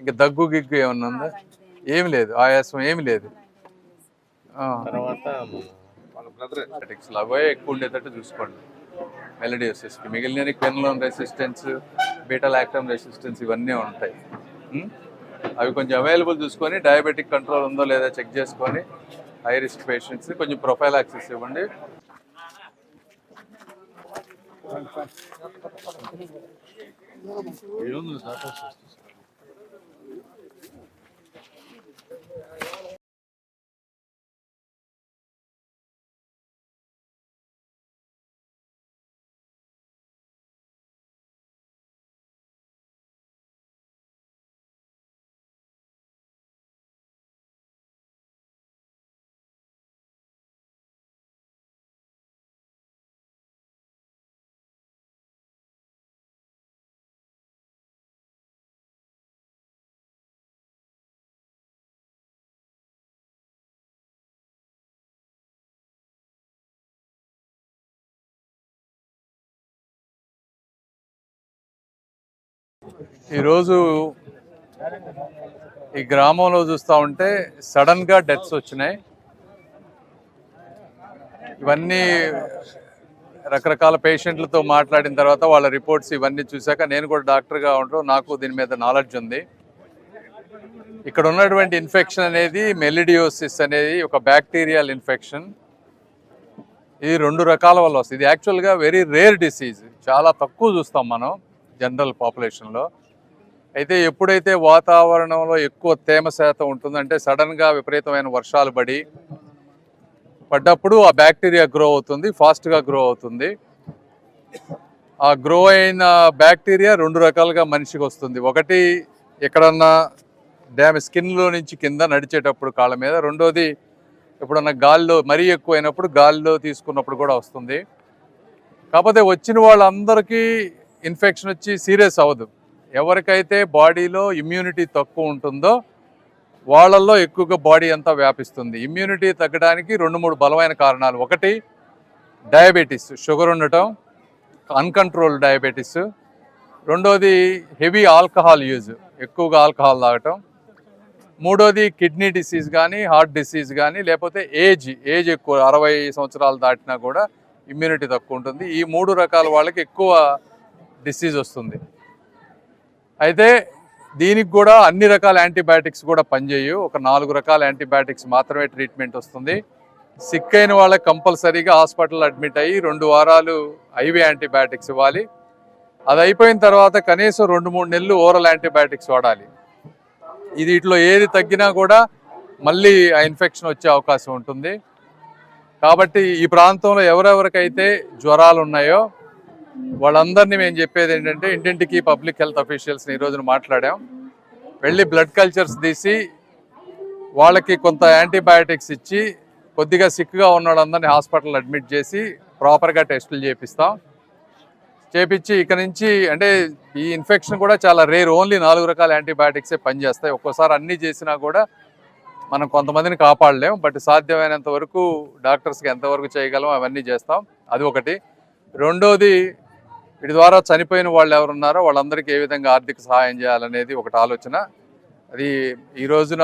ఇంకా దగ్గు గిగ్గు ఏమన్నా ఉందా? ఏమి లేదు ఆయాసం ఏమి లేదు. తర్వాత అవే ఎక్కువ ఉండేటట్టు చూసుకోండి. మెలడియోసిస్కి మిగిలిన కెన్లోన్ రెసిస్టెన్స్ బీటా లాక్టమ్ రెసిస్టెన్స్ ఇవన్నీ ఉంటాయి. అవి కొంచెం అవైలబుల్ చూసుకొని డయాబెటిక్ కంట్రోల్ ఉందో లేదో చెక్ చేసుకొని హై రిస్క్ పేషెంట్స్ కొంచెం ప్రొఫైల్ యాక్సెస్ ఇవ్వండి. Ele não nos dá para ఈరోజు ఈ గ్రామంలో చూస్తూ ఉంటే సడన్గా డెత్స్ వచ్చినాయి. ఇవన్నీ రకరకాల పేషెంట్లతో మాట్లాడిన తర్వాత వాళ్ళ రిపోర్ట్స్ ఇవన్నీ చూశాక నేను కూడా డాక్టర్గా ఉంటాం నాకు దీని మీద నాలెడ్జ్ ఉంది. ఇక్కడ ఉన్నటువంటి ఇన్ఫెక్షన్ అనేది మెలిడియోసిస్ అనేది ఒక బ్యాక్టీరియల్ ఇన్ఫెక్షన్. ఇది రెండు రకాల వల్ల వస్తుంది. ఇది యాక్చువల్గా వెరీ రేర్ డిసీజ్. చాలా తక్కువ చూస్తాం మనం. జనరల్ పాపులేషన్లో. అయితే ఎప్పుడైతే వాతావరణంలో ఎక్కువ తేమ శాతం ఉంటుందంటే సడన్గా విపరీతమైన వర్షాలు పడి పడ్డప్పుడు ఆ బ్యాక్టీరియా గ్రో అవుతుంది ఫాస్ట్గా గ్రో అవుతుంది. ఆ గ్రో అయిన బ్యాక్టీరియా రెండు రకాలుగా మనిషికి వస్తుంది. ఒకటి ఎక్కడన్నా డ్యామ్ స్కిన్లో నుంచి కింద నడిచేటప్పుడు కాళ్ళ మీద రెండోది ఎప్పుడన్నా గాల్లో మరీ ఎక్కువ అయినప్పుడు గాల్లో తీసుకున్నప్పుడు కూడా వస్తుంది. కాకపోతే వచ్చిన వాళ్ళందరికీ ఇన్ఫెక్షన్ వచ్చి సీరియస్ అవ్వదు. ఎవరికైతే బాడీలో ఇమ్యూనిటీ తక్కువ ఉంటుందో వాళ్ళల్లో ఎక్కువగా బాడీ అంతా వ్యాపిస్తుంది. ఇమ్యూనిటీ తగ్గడానికి రెండు మూడు బలమైన కారణాలు. ఒకటి డయాబెటీస్ షుగర్ ఉండటం అన్కంట్రోల్ డయాబెటీస్ రెండోది హెవీ ఆల్కహాల్ యూజ్ ఎక్కువగా ఆల్కహాల్ తాగటం. మూడోది కిడ్నీ డిసీజ్ కానీ హార్ట్ డిసీజ్ కానీ లేకపోతే ఏజ్ ఏజ్ ఎక్కువ అరవై సంవత్సరాలు దాటినా కూడా ఇమ్యూనిటీ తక్కువ ఉంటుంది. ఈ మూడు రకాల వాళ్ళకి ఎక్కువ డిసీజ్ వస్తుంది. అయితే దీనికి కూడా అన్ని రకాల యాంటీబయాటిక్స్ కూడా పనిచేయవు ఒక నాలుగు రకాల యాంటీబయాటిక్స్ మాత్రమే ట్రీట్మెంట్ వస్తుంది. సిక్ అయిన వాళ్ళకి కంపల్సరీగా హాస్పిటల్ అడ్మిట్ అయ్యి రెండు వారాలు ఐవీ యాంటీబయాటిక్స్ ఇవ్వాలి. అది అయిపోయిన తర్వాత కనీసం రెండు మూడు నెలలు ఓరల్ యాంటీబయాటిక్స్ వాడాలి. ఇది ఇట్లో ఏది తగ్గినా కూడా మళ్ళీ ఆ ఇన్ఫెక్షన్ వచ్చే అవకాశం ఉంటుంది. కాబట్టి ఈ ప్రాంతంలో ఎవరెవరికైతే జ్వరాలు ఉన్నాయో వాళ్ళందరినీ మేము చెప్పేది ఏంటంటే ఇంటింటికి పబ్లిక్ హెల్త్ అఫీషియల్స్ని ఈ రోజున మాట్లాడాం. వెళ్ళి బ్లడ్ కల్చర్స్ తీసి వాళ్ళకి కొంత యాంటీబయాటిక్స్ ఇచ్చి కొద్దిగా సిక్గా ఉన్న వాళ్ళందరినీ హాస్పిటల్ అడ్మిట్ చేసి ప్రాపర్గా టెస్టులు చేపిస్తాం. చేపించి ఇక నుంచి అంటే ఈ ఇన్ఫెక్షన్ కూడా చాలా రేర్ ఓన్లీ నాలుగు రకాల యాంటీబయాటిక్సే పనిచేస్తాయి. ఒక్కోసారి అన్నీ చేసినా కూడా మనం కొంతమందిని కాపాడలేం బట్ సాధ్యమైనంత వరకు డాక్టర్స్కి ఎంతవరకు చేయగలం అవన్నీ చేస్తాం. అది ఒకటి. రెండోది వీటి ద్వారా చనిపోయిన వాళ్ళు ఎవరున్నారో వాళ్ళందరికీ ఏ విధంగా ఆర్థిక సహాయం చేయాలనేది ఒకటి ఆలోచన. అది ఈ రోజున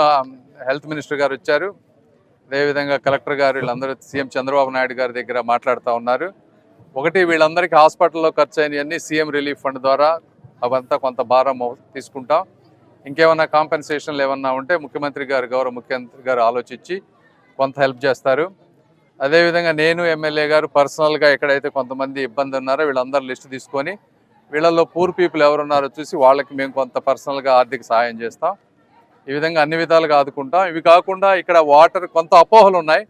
హెల్త్ మినిస్టర్ గారు వచ్చారు. అదేవిధంగా కలెక్టర్ గారు వీళ్ళందరూ సీఎం చంద్రబాబు నాయుడు గారి దగ్గర మాట్లాడుతూ ఉన్నారు. ఒకటి వీళ్ళందరికీ హాస్పిటల్లో ఖర్చు అయినవన్నీ సీఎం రిలీఫ్ ఫండ్ ద్వారా అవంతా కొంత భారం తీసుకుంటాం. ఇంకేమన్నా కాంపెన్సేషన్లు ఏమన్నా ఉంటే ముఖ్యమంత్రి గారు గౌరవ ముఖ్యమంత్రి గారు ఆలోచించి కొంత హెల్ప్ చేస్తారు. అదేవిధంగా నేను ఎమ్మెల్యే గారు పర్సనల్గా ఎక్కడైతే కొంతమంది ఇబ్బంది ఉన్నారో వీళ్ళందరూ లిస్టు తీసుకొని వీళ్ళల్లో పూర్ పీపుల్ ఎవరున్నారో చూసి వాళ్ళకి మేము కొంత పర్సనల్గా ఆర్థిక సహాయం చేస్తాం. ఈ విధంగా అన్ని విధాలుగా ఆదుకుంటాం. ఇవి కాకుండా ఇక్కడ వాటర్ కొంత అపోహలు ఉన్నాయి.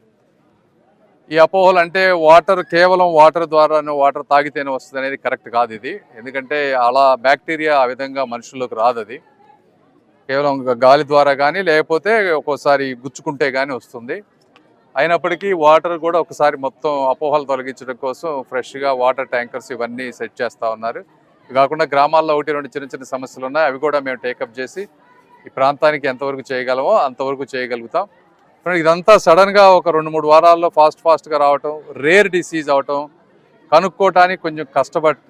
ఈ అపోహలు అంటే వాటర్ కేవలం వాటర్ ద్వారానే వాటర్ తాగితేనే వస్తుంది అనేది కరెక్ట్ కాదు ఇది. ఎందుకంటే అలా బ్యాక్టీరియా ఆ విధంగా మనుషుల్లోకి రాదు అది. కేవలం గాలి ద్వారా కానీ లేకపోతే ఒక్కోసారి గుచ్చుకుంటే కానీ వస్తుంది. అయినప్పటికీ వాటర్ కూడా ఒకసారి మొత్తం అపోహలు తొలగించడం కోసం ఫ్రెష్గా వాటర్ ట్యాంకర్స్ ఇవన్నీ సెట్ చేస్తూ ఉన్నారు. ఇవి కాకుండా గ్రామాల్లో ఒకటి రెండు చిన్న చిన్న సమస్యలు ఉన్నాయి. అవి కూడా మేము టేకప్ చేసి ఈ ప్రాంతానికి ఎంతవరకు చేయగలమో అంతవరకు చేయగలుగుతాం. ఇదంతా సడన్గా ఒక రెండు మూడు వారాల్లో ఫాస్ట్ ఫాస్ట్గా రావటం రేర్ డిసీజ్ అవటం కనుక్కోవటానికి కొంచెం కష్టపట్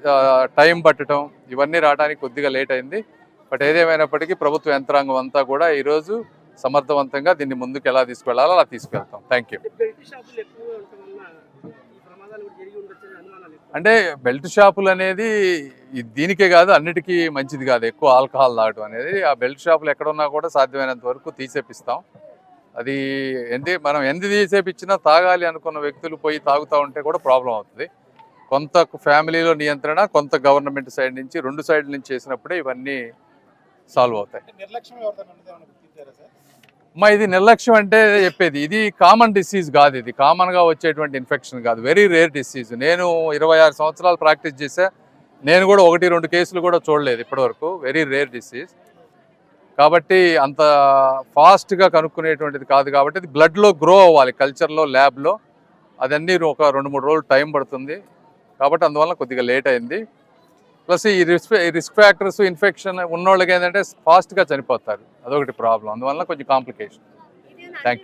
టైం పట్టడం ఇవన్నీ రావడానికి కొద్దిగా లేట్ అయింది. బట్ ఏదేమైనప్పటికీ ప్రభుత్వ యంత్రాంగం అంతా కూడా ఈరోజు సమర్థవంతంగా దీన్ని ముందుకు ఎలా తీసుకెళ్ళాలో అలా తీసుకెళ్తాం. Thank you. అంటే బెల్ట్ షాపులు అనేది దీనికే కాదు అన్నిటికీ మంచిది కాదు. ఎక్కువ ఆల్కహాల్ తాగడం అనేది ఆ బెల్ట్ షాపులు ఎక్కడున్నా కూడా సాధ్యమైనంత వరకు తీసేపిస్తాం. అది ఎందు మనం ఎందు తీసేపిచ్చినా తాగాలి అనుకున్న వ్యక్తులు పోయి తాగుతూ ఉంటే కూడా ప్రాబ్లం అవుతుంది. కొంత ఫ్యామిలీలో నియంత్రణ కొంత గవర్నమెంట్ సైడ్ నుంచి రెండు సైడ్ నుంచి చేసినప్పుడే ఇవన్నీ సాల్వ్ అవుతాయి. మా అమ్మా ఇది నిర్లక్ష్యం అంటే చెప్పేది. ఇది కామన్ డిసీజ్ కాదు ఇది. కామన్గా వచ్చేటువంటి ఇన్ఫెక్షన్ కాదు. వెరీ రేర్ డిసీజ్ నేను ఇరవై ఆరు సంవత్సరాలు ప్రాక్టీస్ చేసా. నేను కూడా ఒకటి రెండు కేసులు కూడా చూడలేదు ఇప్పటివరకు. వెరీ రేర్ డిసీజ్ కాబట్టి అంత ఫాస్ట్గా కనుక్కునేటువంటిది కాదు కాబట్టి ఇది బ్లడ్లో గ్రో అవ్వాలి. కల్చర్లో ల్యాబ్లో అదన్నీ ఒక రెండు మూడు రోజులు టైం పడుతుంది. కాబట్టి అందువల్ల కొద్దిగా లేట్ అయింది. ప్లస్ ఈ రిస్క్ రిస్క్ ఫ్యాక్టర్స్ ఇన్ఫెక్షన్ ఉన్నోళ్ళకి ఏంటంటే ఫాస్ట్గా చనిపోతారు. అదొకటి ప్రాబ్లం. అందువల్ల కొంచెం కాంప్లికేషన్. ఇక్కడ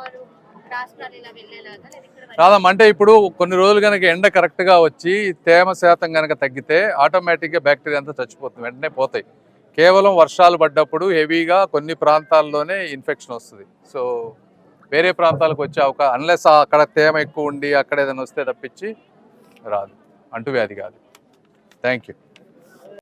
వరకు? కాదమ్మా అంటే ఇప్పుడు కొన్ని రోజులు కనుక ఎండ కరెక్ట్గా వచ్చి తేమ శాతం కనుక తగ్గితే ఆటోమేటిక్గా బ్యాక్టీరియా అంతా చచ్చిపోతుంది. వెంటనే పోతాయి. కేవలం వర్షాలు పడ్డప్పుడు హెవీగా కొన్ని ప్రాంతాల్లోనే ఇన్ఫెక్షన్ వస్తుంది. సో వేరే ప్రాంతాలకు వచ్చే అవకాశం అన్లెస్ అక్కడ తేమ ఎక్కువ ఉండి అక్కడ ఏదైనా వస్తే తప్పించి రాదు. అంటువ్యాధి కాదు. Thank you